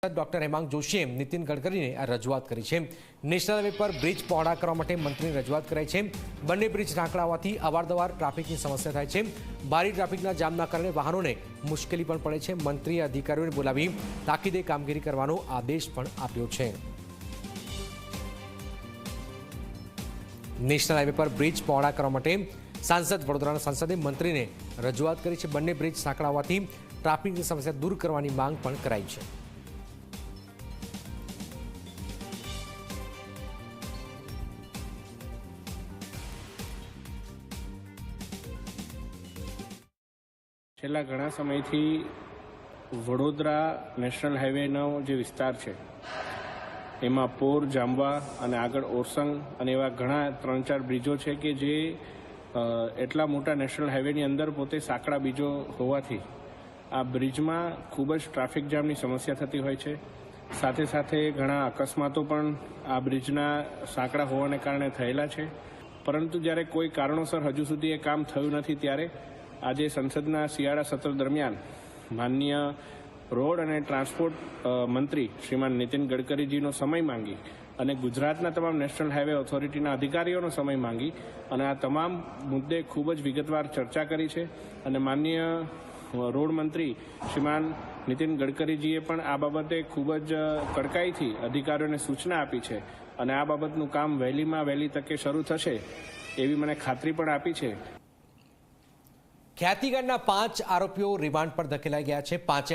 Doctor Hemang જોશીએ નીતિન ગડકરીને આ રજૂઆત કરી છે. નેશનલ હાઈવે પર બ્રિજ પહોળા કરવા માટે મંત્રીની રજૂઆત કરાઈ છે. બંને બ્રિજ ઢાંકડા હોવાથી અવારનવાર ટ્રાફિકની સમસ્યા થાય છે. ભારે ટ્રાફિકના જામના કારણે વાહનોને મુશ્કેલી પણ પડે છે. મંત્રીએ અધિકારીઓને બોલાવી તાકીદે કામગીરી કરવાનો આદેશ પણ આપ્યો છે. નેશનલ હાઈવે પર બ્રિજ પહોળા કરવા માટે સાંસદ વડોદરાના સાંસદે મંત્રીને રજૂઆત કરી છે. બંને બ્રિજ સાંકડા હોવાથી ટ્રાફિકની સમસ્યા દૂર કરવાની માંગ પણ કરાઈ છે. છેલ્લા ઘણા સમયથી વડોદરા નેશનલ હાઈવેનો જે વિસ્તાર છે, એમાં પોર, જાંબવા અને આગળ ઓરસંગ અને એવા ઘણા ત્રણ ચાર બ્રિજો છે કે જે એટલા મોટા નેશનલ હાઈવેની અંદર પોતે સાંકડા બીજો હોવાથી આ બ્રિજમાં ખૂબ જ ટ્રાફિક જામની સમસ્યા થતી હોય છે. સાથે સાથે ઘણા અકસ્માતો પણ આ બ્રિજના સાંકડા હોવાને કારણે થયેલા છે. પરંતુ જ્યારે કોઈ કારણોસર હજુ સુધી એ કામ થયું નથી ત્યારે આજે સંસદના શિયાળા સત્ર દરમિયાન માનનીય રોડ અને ટ્રાન્સપોર્ટ મંત્રી શ્રીમાન નીતિન ગડકરીજીનો સમય માંગી અને ગુજરાતના તમામ નેશનલ હાઈવે ઓથોરિટીના અધિકારીઓનો સમય માંગી અને આ તમામ મુદ્દે ખૂબ જ વિગતવાર ચર્ચા કરી છે અને માનનીય રોડ મંત્રી શ્રીમાન નીતિન ગડકરીજીએ પણ આ બાબતે ખૂબ જ કડકાઈથી અધિકારીઓને સૂચના આપી છે અને આ બાબતનું કામ વહેલીમાં વહેલી તકે શરૂ થશે એવી મને ખાતરી પણ આપી છે. ખ્યાતિગઢના પાંચ આરોપીઓ રિમાન્ડ પર ધકેલાઈ ગયા છે. પાંચે